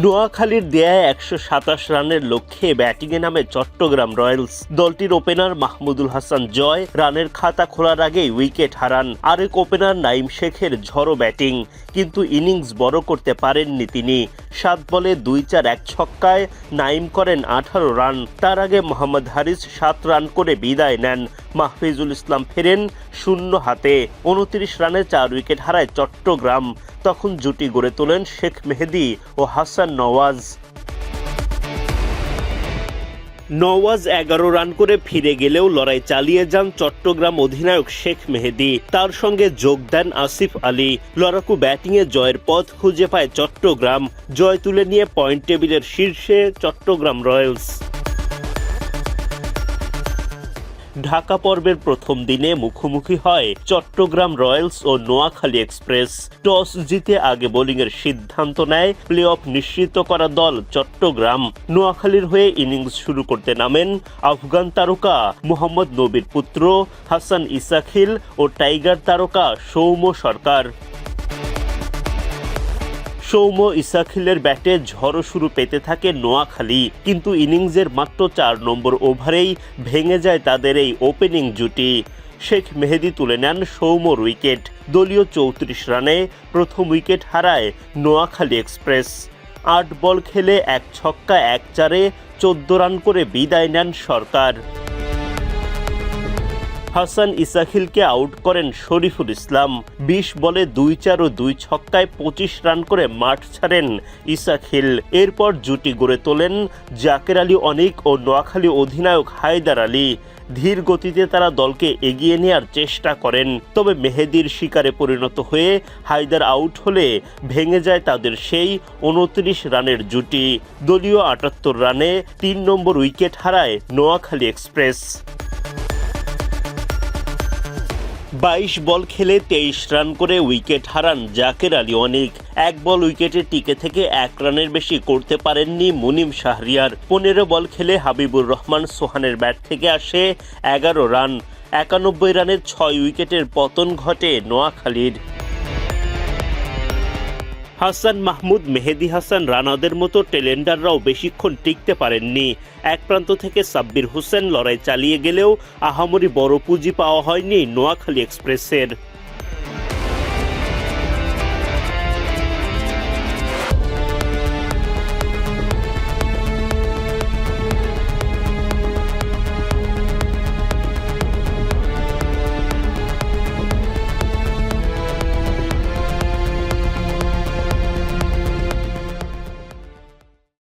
নোয়াখালীর দেয়ায় একশো সাতাশ রানের লক্ষ্যে ব্যাটিংয়ে নামে চট্টগ্রাম রয়্যালস। দলটির ওপেনার মাহমুদুল হাসান জয়, রানের খাতা খোলার আগেই উইকেট হারান। আরেক ওপেনার নাইম শেখের ঝড়ো ব্যাটিং কিন্তু ইনিংস বড় করতে পারেননি তিনি। সাত বলে দুই চার এক ছক্কায় নাইম করেন আঠারো রান। তার আগে মোহাম্মদ হারিস সাত রান করে বিদায় নেন। মাহফিজুল ইসলাম ফেরেন শূন্য হাতে। উনত্রিশ রানে চার উইকেট হারায় চট্টগ্রাম। তখন জুটি গড়ে তোলেন শেখ মেহেদি ও হাসান নওয়াজ। নওয়াজ এগারো রান করে ফিরে গেলেও লড়াই চালিয়ে যান চট্টগ্রাম অধিনায়ক শেখ মেহেদি। তার সঙ্গে যোগ দেন আসিফ আলী। লড়াকু ব্যাটিংয়ে জয়ের পথ খুঁজে পায় চট্টগ্রাম। জয় তুলে নিয়ে পয়েন্ট টেবিলের শীর্ষে চট্টগ্রাম রয়্যালস। ঢাকা পর্বের প্রথম দিনে মুখোমুখি হয় চট্টগ্রাম রয়্যালস ও নোয়াখালী এক্সপ্রেস। টস জিতে আগে বোলিংয়ের সিদ্ধান্ত নেয় প্লে অফ নিশ্চিত করা দল চট্টগ্রাম। নোয়াখালীর হয়ে ইনিংস শুরু করতে নামেন আফগান তারকা মোহাম্মদ নবীর পুত্র, হাসান ইসাখিল ও টাইগার তারকা সৌম্য সরকার। সৌম্য ইসাখিলের ব্যাটে ঝড়ো শুরু পেতে থাকে নোয়াখালী। কিন্তু ইনিংসের মাত্র চার নম্বর ওভারেই ভেঙে যায় তাদের এই ওপেনিং জুটি। শেখ মেহেদি তুলে নেন সৌম্যর উইকেট। দলীয় চৌত্রিশ রানে প্রথম উইকেট হারায় নোয়াখালী এক্সপ্রেস। আট বল খেলে এক ছক্কা এক চারে চোদ্দ রান করে বিদায় নেন সরকার। হাসান ইসাখিলকে আউট করেন শরীফুল ইসলাম। বিশ বলে দুই চার ও দুই ছক্কায় পঁচিশ রান করে মাঠ ছাড়েন ইসাখিল। এরপর জুটি গড়ে তোলেন জাকের আলী অনিক ও নোয়াখালী অধিনায়ক হায়দার আলী। ধীর গতিতে তারা দলকে এগিয়ে নেয়ার চেষ্টা করেন। তবে মেহেদির শিকারে পরিণত হয়ে হায়দার আউট হলে ভেঙে যায় তাদের সেই উনত্রিশ রানের জুটি। দলীয় আটাত্তর রানে তিন নম্বর উইকেট হারায় নোয়াখালী এক্সপ্রেস। বাইশ বল খেলে তেইশ রান করে উইকেট হারান জাকের আলী। অনিক এক বল উইকেটে টিকে থেকে এক রানের বেশি করতে পারেননি মুনিম শাহরিয়ার। পনেরো বল খেলে হাবিবুর রহমান সোহানের ব্যাট থেকে আসে এগারো রান। একানব্বই রানের ছয় উইকেটের পতন ঘটে নোয়াখালীর। হাসান মাহমুদ, মেহেদি হাসান, রানাদের মতো টেলেন্ডাররাও বেশিক্ষণ টিকতে পারেননি। এক প্রান্ত থেকে সাব্বির হোসেন লড়াই চালিয়ে গেলেও আহামরি বড় পুঁজি পাওয়া হয়নি নোয়াখালী এক্সপ্রেসের।